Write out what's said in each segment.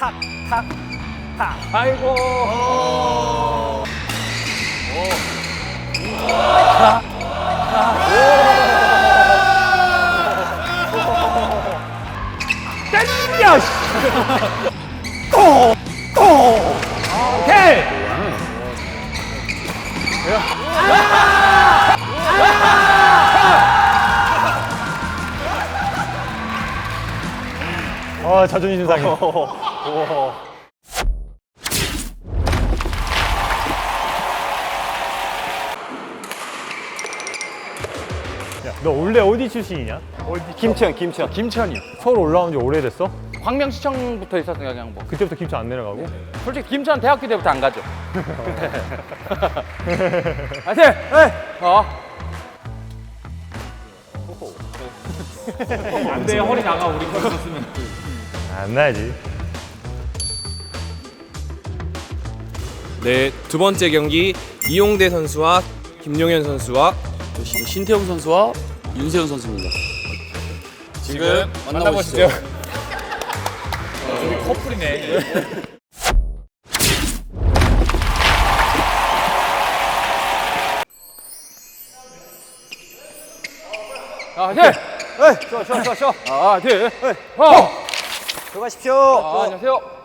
탁, 탁, 탁. 아이고. 땡겨! 씨. 오! 오! 오케이! 어, 자존심 상해. 야, 너 원래 어디 출신이냐? 김천, 김천. 김천이요. 서울 올라온 지 오래됐어? 광명시청부터 있었으니까 그냥 뭐. 그때부터 김천 안 내려가고? 솔직히 김천 대학교 때부터 안 가죠. 아세, 에이, 어. 안 돼, 허리 나가 우리 거 있었으면. 안 나야지. 네, 두 번째 경기 이용대 선수와 김용현 선수와 신태용 선수와 윤세훈 선수입니다. 지금 만나보시죠. 아, 네. 에이, 쉬어, 쉬어, 쉬어, 쉬어. 아, 네. 어. 들어가십시오. 아, 안녕하세요.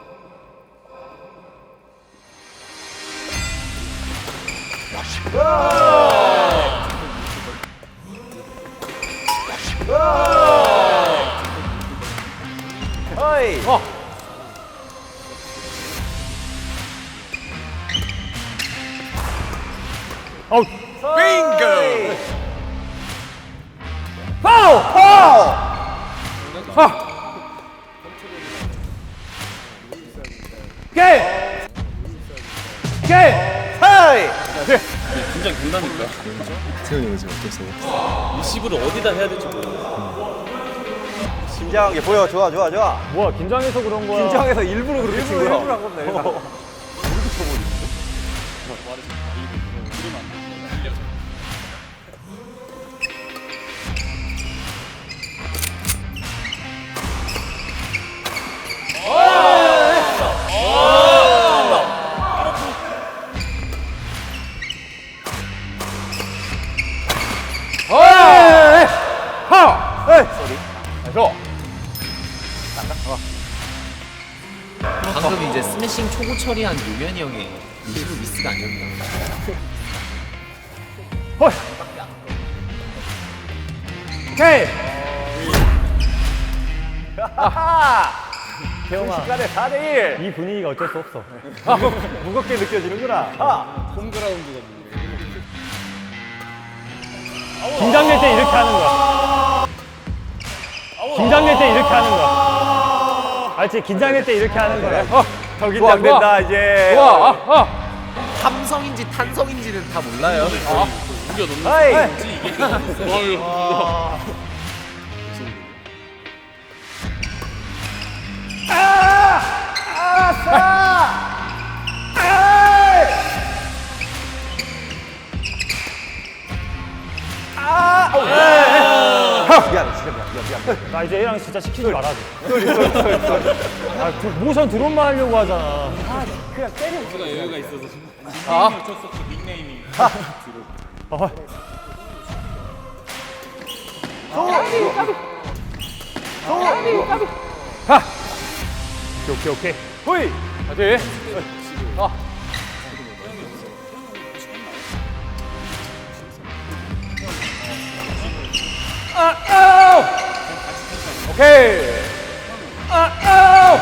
어이. 어. 어. 빙고. 된다니까. 세훈이 지금 어땠어? 리시브를 어디다 해야 될지 모르겠어. 긴장하게 보여 좋아 좋아 좋아 뭐야 긴장해서 그런 거야? 긴장해서 일부러 그렇게 친 거야 일부러 한 건데. 에이, 처리한 유면이 형의 리시브 미스가 아니었나. 헐. 오케이. 태영아, 시간에 4대1 이 분위기가 어쩔 수 없어. 무겁게 느껴지는구나 아. 긴장될 때 이렇게 하는 거야. 긴장될 때 이렇게 하는 거야. 알지? 긴장될 때 이렇게 하는 거야. 어. 더 좋아, 긴장된다 이제. 좋아. 아, 아. 함성인지 탄성인지는 다 몰라요. 어이 미안해 진짜 미안 미안 미안 나 이제 얘랑 진짜 시키지 말아줘. 아, 그 모션 드론만 하려고 하잖아. 아. 어, 오케이, 오케이, 오케이. 호이. 어디? 아. 아. 오케이. 아.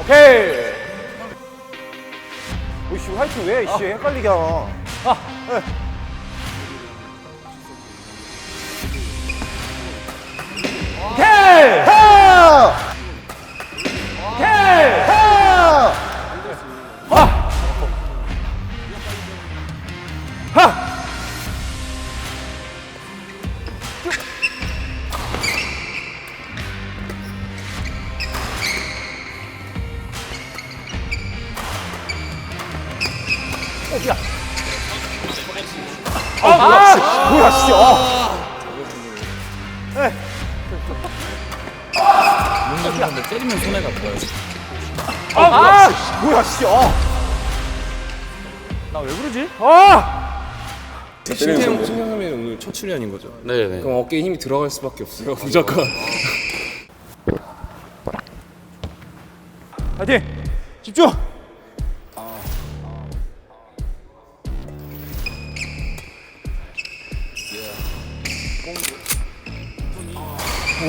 오케이. 오씨 화이트 왜 이씨 헷갈리게 하나 오케 선수인데 때리면 손해가 보여요. 뭐야, 씨. 아. 나 왜 그러지? 신태용 신태용이 오늘 첫 출연인 거죠. 네네. 그럼 어깨에 힘이 들어갈 수밖에 없어요. 무조건. 파이팅! 집중!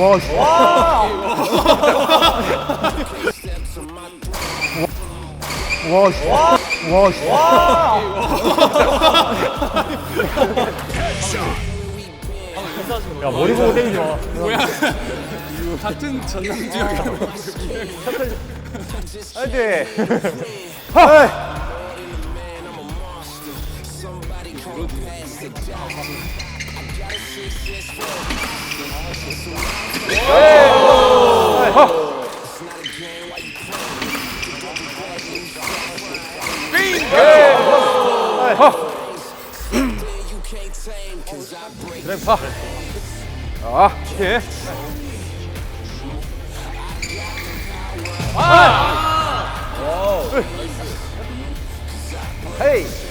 와, 씨. 와, 씨. 와, 씨. 야 머리 보고 때리지 마. 파이팅. 하이. 아, 오케이. 헤이.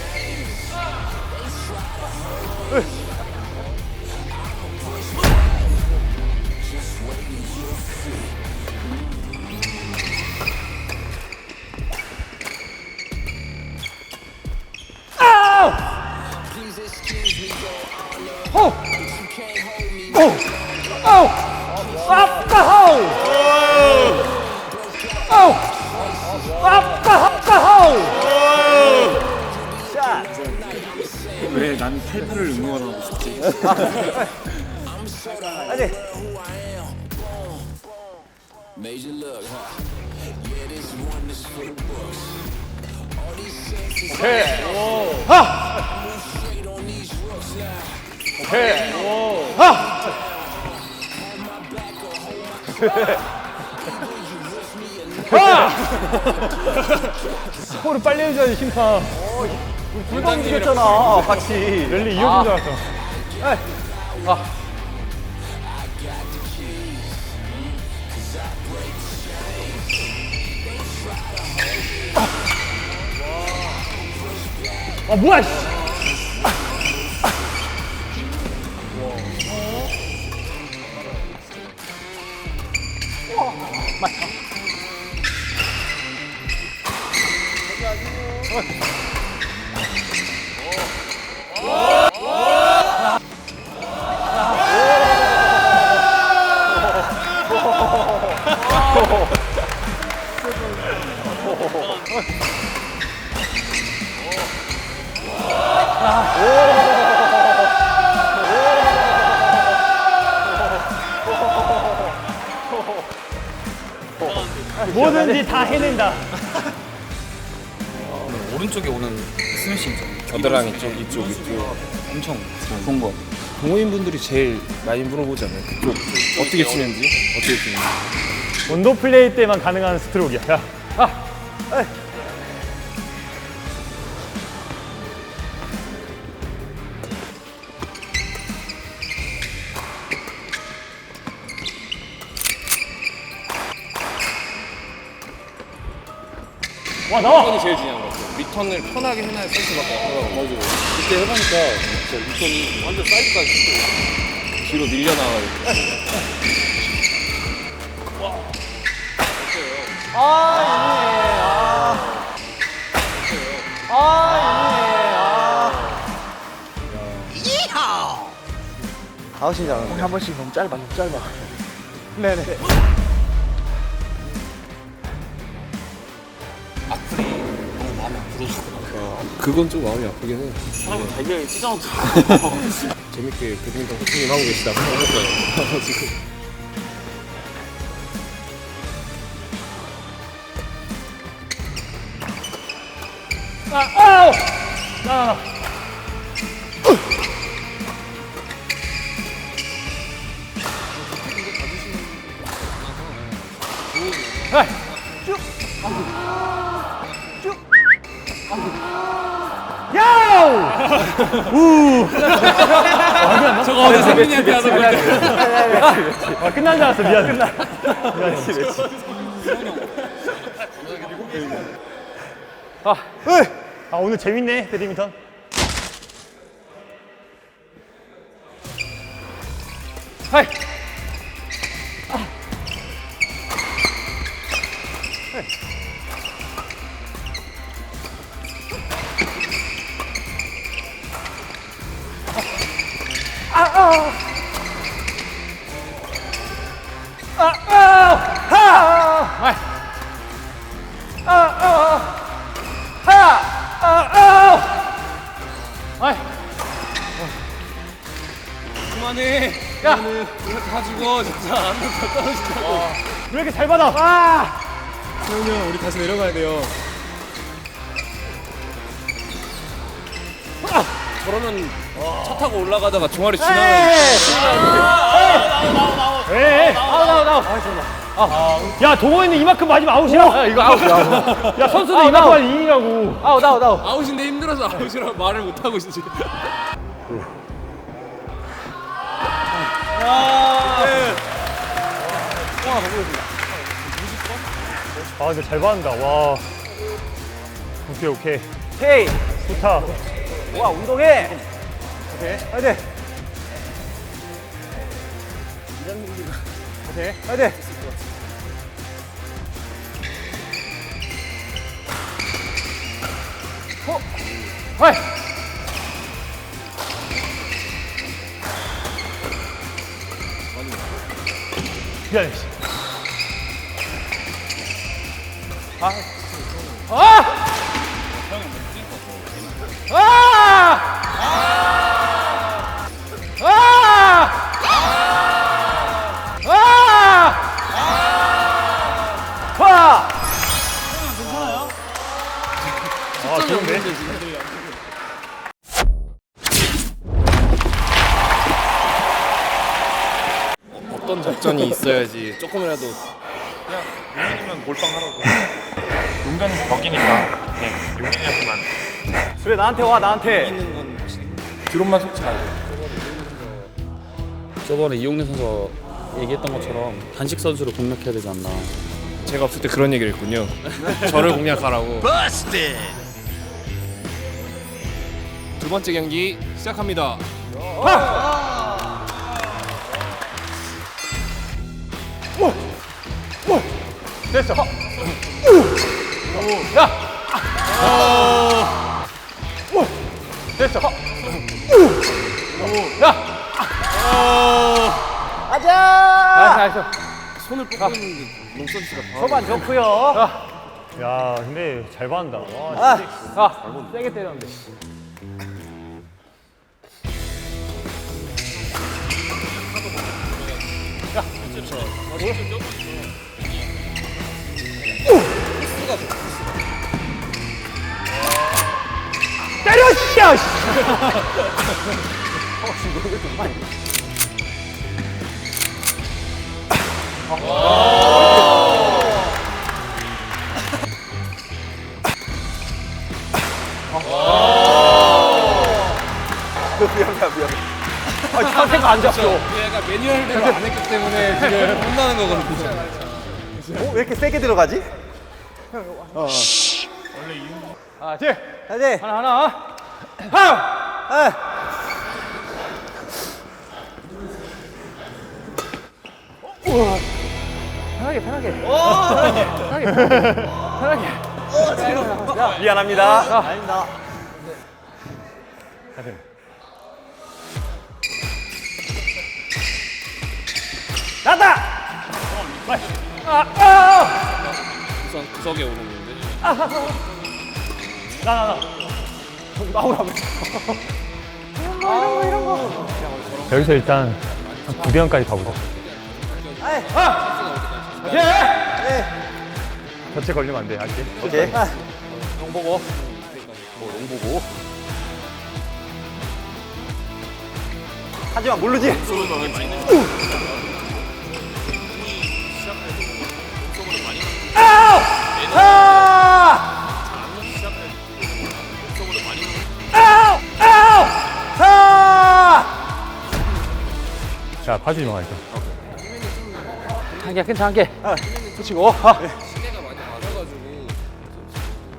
왜난 8패를 응원하고 싶지? 파이팅. 스코어를 빨리 해줘야지 심판. 불방 움직였잖아, 같이. 랠리 이어진 줄 알았어. 아 뭐야 씨. 뭐 오른쪽에 오는 스매싱이죠. 겨드랑이 이쪽 이쪽 이쪽. 엄청 좋은 거. 동호인분들이 제일 많이 물어보잖아요. 그쪽 어떻게 치는지 어떻게 치는지. 원더 플레이 때만 가능한 스트로크야. 야, 와 나와. 제일 중요한 것 같아요. 리턴을 편하게 해놔야 센스밖에 없더라고요. 맞아요. 그때 해보니까 진짜 리턴이 완전 사이드까지 뒤로 밀려나가지고. 다섯신 잘하는 한 번씩 너무 짧아, 너무 짧아. 네네. 안 들어서. 그건 좀 마음이 아프긴 해요. 사람이 달걀 찢어놓고. 재밌게 배드민턴 코치님 하고 계시다고 생각했어요. 지금. 아, 아우. 나, 저거 어제 세민이한테 하는 거. 아, 끝난 줄 알았어. 미안. 끝나. 미안. 아 오늘 재밌네 배드민턴. 하이. 그만해. 야. 이거 가지고 진짜 안 떨어진다고. 왜 이렇게 잘 받아? 아! 형형 우리 다시 내려가야 돼요. 저러면 차 타고 올라가다가 종아리 지나면 왜? 아우 나우 나우. 야 동호회는 이만큼 맞으면 아웃이야. 야, 이거 아웃이야. 아웃. 야 선수들 이만큼 맞으면 인이라고. 아웃, 아웃, 아웃. 아웃인데 힘들어서 아웃이라고 말을 못 하고 있지. 아 근데 잘 받는다. 와. 오케이 오케이. 오케이. 좋다. 와, 운동해. 오케이. 화이팅. 오케이. 화이팅. 호. 화이. 미안해. 와! 작전이 있어야지 조금이라도 그래, 나한테 와, 나한테. 저번에 이용래 선수가 얘기했던 것처럼 단식 선수로 공략해야 되지 않나. 제가 없을 때 그런 얘기를 했군요. 저를 공략하라고. 두 번째 경기 시작합니다. 됐어. 됐어. 가자. 나이스, 나이스. 손을 뻗고 있는데 롱선수가 바로 초반 좋고요. 야 근데 잘 받는다. 와. 아, 아, 세게 때렸는데. 때려 씨. 아, 상태가 안 잡혀. 얘가 매뉴얼대로 안 했기 때문에 지금 혼나는 거거든요. 어, 왜 이렇게 세게 들어가지? 아, 뒤. 다시. 하나, 하나. 편하게, 편하게. 편하게, 편하게. 편하게. 미안합니다. 아닙니다. 우선 구석에 오는 건데. 여기서 일단 한 9대형까지 가보자. 전체 걸리면 안 돼. 알지? 오케이. 용 보고. 하지만 모르지. 자 파주지 마 일단. 한 개, 괜찮아, 한 개. 붙이고.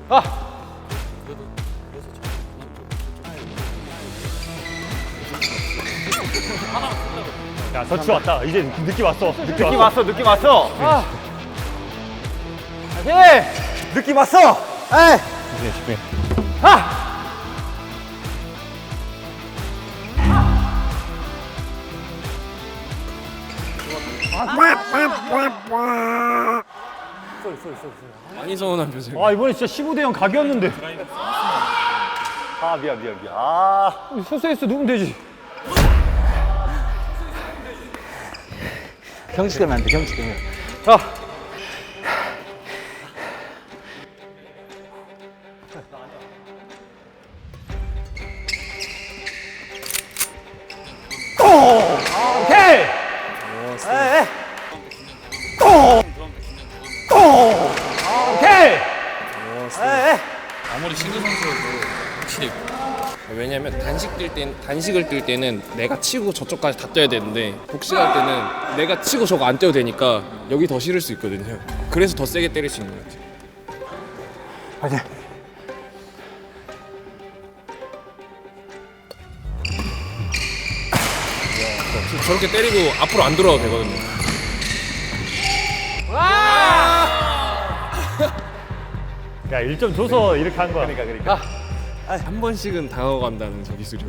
아. 야 저치 왔다 이제 느낌 왔어 느낌, 느낌 왔어 왔어, 느낌 왔어. 아. 다시! 느낌 왔어! 에이! 집중 해 집중해 많이 서운한 표정. 아 이번에 진짜 15대 0 각이었는데 아, 미안, 미안, 미안. 아. 소세이스 누우면 되지 경치 때문에 안 돼, 경치 때문에. 오 단식을 뛸 때는 내가 치고 저쪽까지 다 뛰어야 되는데 복싱할 때는 내가 치고 저거 안 뛰어도 되니까 여기 더 실을 수 있거든요. 그래서 더 세게 때릴 수 있는 것 같아요. 저- 저렇게 때리고 앞으로 안 돌아도 되거든요. 야 1점 줘서 이렇게 한 거야 그러니까, 그러니까. 한 번씩은 당하고 간다는 저 기술이.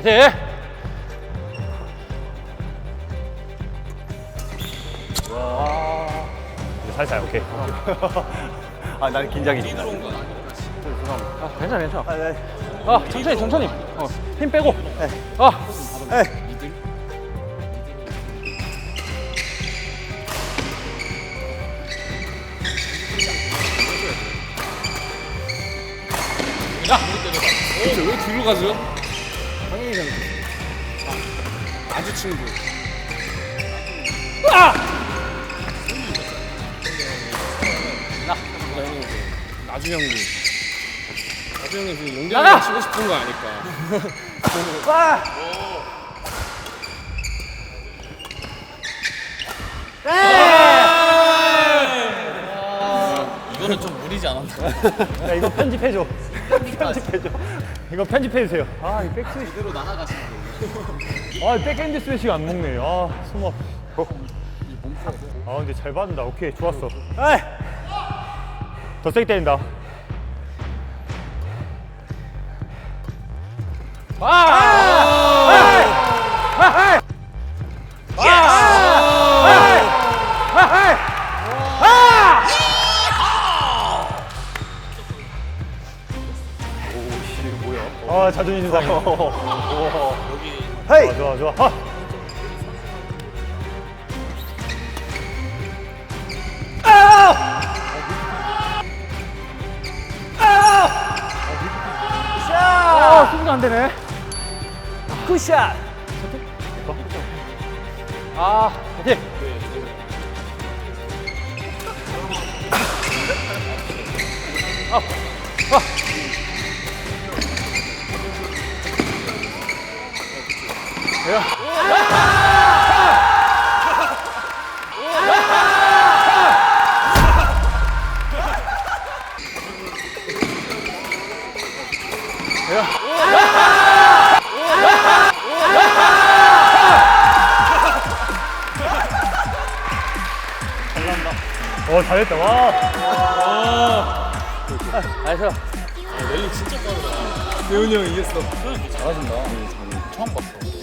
다시! 이제 살살 오케이 아, 나는 긴장이. 아, 괜찮아, 괜찮아. 아, 네. 아, 천천히, 천천히. 어, 힘 빼고. 아, 왜, 왜 뒤로 가죠? 당연히 가는 아주 친구. 나! 형님, 나주 형님. 나주 형님 지금 용대랑 치고 싶은 거 아닐까. 이거는 좀 무리지 않았나? 야 이거 편집해줘 편집해줘 이거 편집해주세요 아 이 백스매시 그대로 나나가시는 거예요. 아 백핸드 스매시가 안 먹네 아 숨어 어. 아 근데 잘 받는다 오케이 좋았어 에이! 더 세게 때린다 아 자존심 상해 헤이! 좋아 좋아 좋아 아. 아, 안 되네. 굿샷! 아, 오케이. 어 잘했다. 와. 나이스. 대훈이 형 이겼어.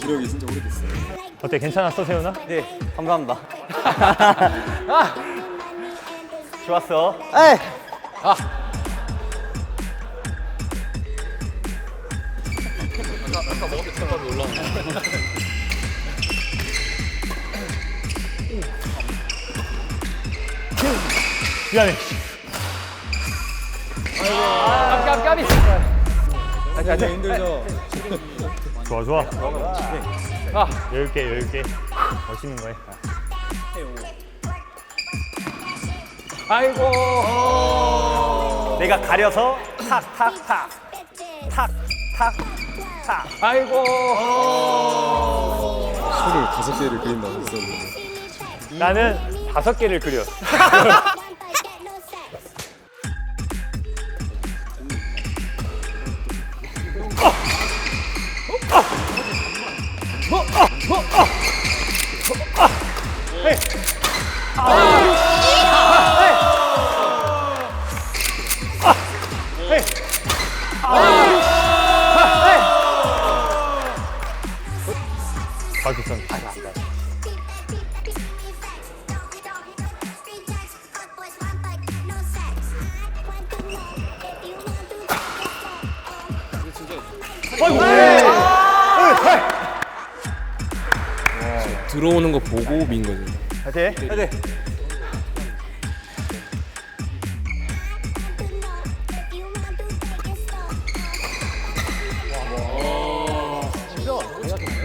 구력이 진짜 오래됐어요. 어때 괜찮았어 세훈아? 네, 감사합니다. 아! 좋았어. 에이! 미안해 까비, 까비. 다시, 다시. 힘들죠? 좋아 좋아 아. 여유 있게 여유 있게 멋있는 거해 아이고. 내가 가려서 탁, 탁, 탁. 탁, 아이고. 수를 다섯 개를 그린다고 했었는데. 나는 다섯 개를 그려. 들어오는 거 보고 민 거죠. 파이팅. 파이팅.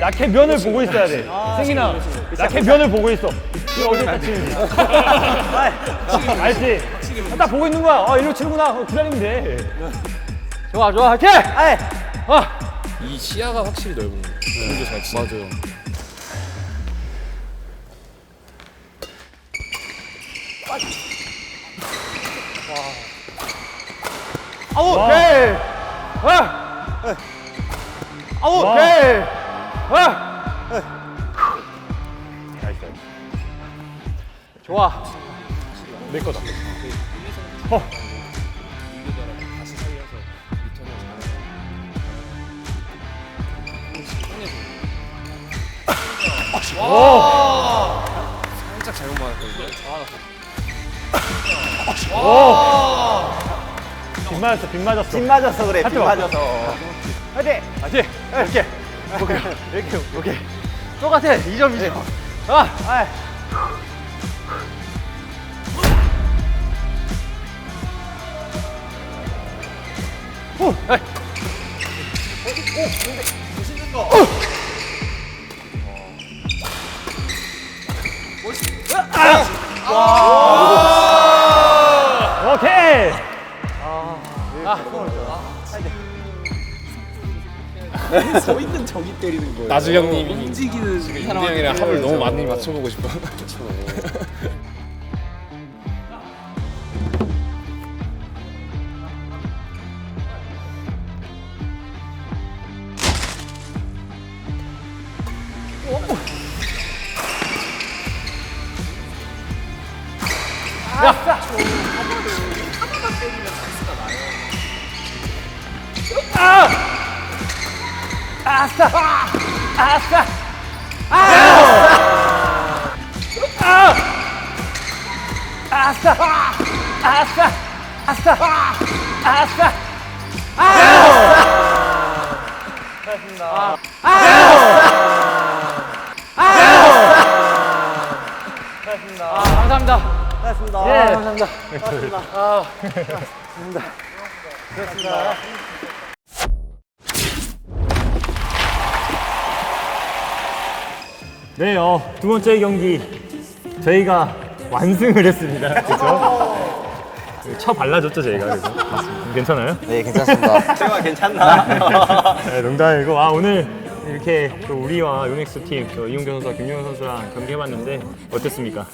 약해 면을 보고 있어야 돼. 승민아, 약해 면을 보고 있어. 이거 어디 다 치는지. 알지? 딱 보고 있는 거야. 아, 이리로 치는구나. 어, 기다리면 돼. 좋아, 좋아. 화이팅! 아 이. 이 시야가 확실히 넓은 거예요. 공도 잘 치고. 맞아요. 아우, 오케이. 아. 아우, 와. 오케이. 아. 나이스. 좋아. 내 거다. 살짝 잘못 맞았거든요. 빗 맞았어, 빗 맞았어. 빗 맞았어 그래. 빗 하트 맞아서. 화이팅. 화이팅! 이렇게. 오케이. 이렇게. 오케이. 똑같아. 2점 2점. 아, 아이. 후. 아이. 오 케이! 서 있는 저기 때리는 거예요. 나주 형님이 움직이는 형이랑 합을 너무 많이 맞춰보고 싶어. 감사합니다. 고맙습니다. 예. 감사합니다. 고맙습니다. 아, 고맙습니다. 고맙습니다. 네, 어, 두 번째 경기 저희가 완승을 했습니다. 그렇죠? 쳐 발라줬죠 저희가 그래서 괜찮아요? 네, 괜찮습니다. 제가 괜찮나? 네, 농담이고 아 오늘 이렇게 또 우리와 요넥스 팀, 또 이용경 선수와 김용현 선수랑 경기해봤는데 어땠습니까?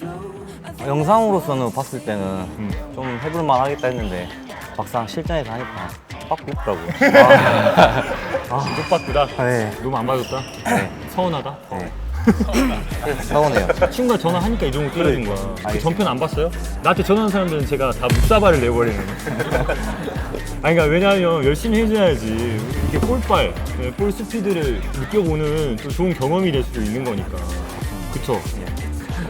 영상으로서는 봤을 때는 좀 해볼만 하겠다 했는데 막상 실전에서 하니까 빡 비더라고요. 아, 족박구다. 네. 너무 안 봐줬다. 서운하다. 그래서 서운해요. 친구가 전화하니까 이 정도 뛰어준 거야. 그 전편 안 봤어요? 나한테 전화하는 사람들은 제가 다 묵사발을 내버리는. 아니 그러니까 왜냐하면 열심히 해줘야지 이렇게 볼발, 네, 볼 스피드를 느껴보는 또 좋은 경험이 될 수도 있는 거니까. 그쵸?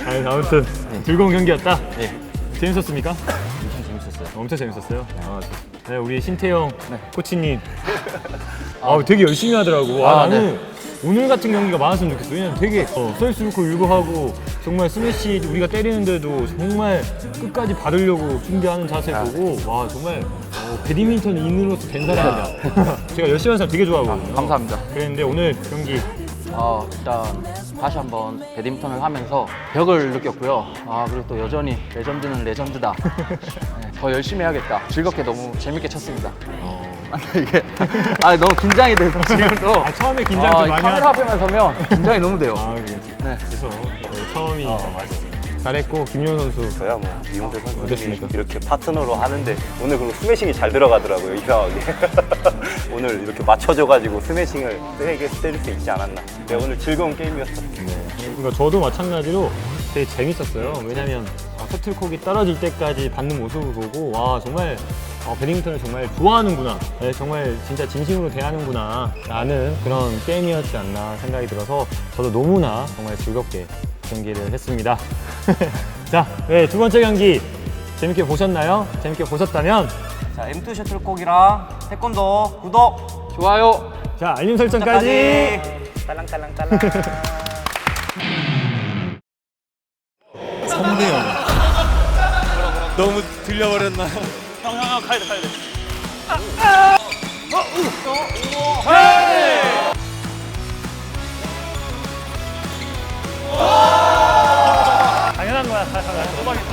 아니 아무튼 즐거운 경기였다. 네. 재밌었습니까? 엄청 재밌었어요. 엄청 재밌었어요. 아, 네, 우리 신태영 코치님. 아, 되게 열심히 하더라고. 아, 아, 나는 오늘 같은 경기가 많았으면 좋겠어. 왜냐면 되게 어, 서있을고 유도하고 정말 스매시 우리가 때리는데도 정말 끝까지 받으려고 준비하는 자세 보고 와 정말 어, 배드민턴 인으로서 된 사람이다. 제가 열심히 하는 사람 되게 좋아하거든요. 감사합니다. 그랬는데 오늘 경기 어, 일단 다시 한번 배드민턴을 하면서 벽을 느꼈고요. 아 그리고 또 여전히 레전드는 레전드다. 네, 더 열심히 해야겠다. 즐겁게 너무 재밌게 쳤습니다. 어, 이게 아 너무 긴장이 돼서 지금도 아, 처음에 긴장 아, 좀이 많이 카메라 하죠. 앞에만 서면 긴장이 너무 돼요. 아, 그래. 네. 그래서 어, 처음이 잘했고 김용 선수 저야 뭐 이용대 선수님이 어땠습니까? 이렇게 파트너로 하는데 오늘 그리고 스매싱이 잘 들어가더라고요 이상하게 오늘 이렇게 맞춰줘가지고 스매싱을 세게 때릴 수 있지 않았나 네, 오늘 즐거운 게임이었어 그러니까 저도 마찬가지로 되게 재밌었어요. 왜냐면 어, 셔틀콕이 떨어질 때까지 받는 모습을 보고 와 정말 어, 배드민턴을 정말 좋아하는구나, 네, 정말 진짜 진심으로 대하는구나 라는 그런 게임이었지 않나 생각이 들어서 저도 너무나 정말 즐겁게 경기를 했습니다. 자, 네, 두 번째 경기 재밌게 보셨나요? 재밌게 보셨다면 자, M2 셔틀콕이랑 태권도 구독! 좋아요. 자 알림 설정까지. 딸랑딸랑딸랑 너무 들려버렸나? 당연한 거야. 다 당연한 소방했어.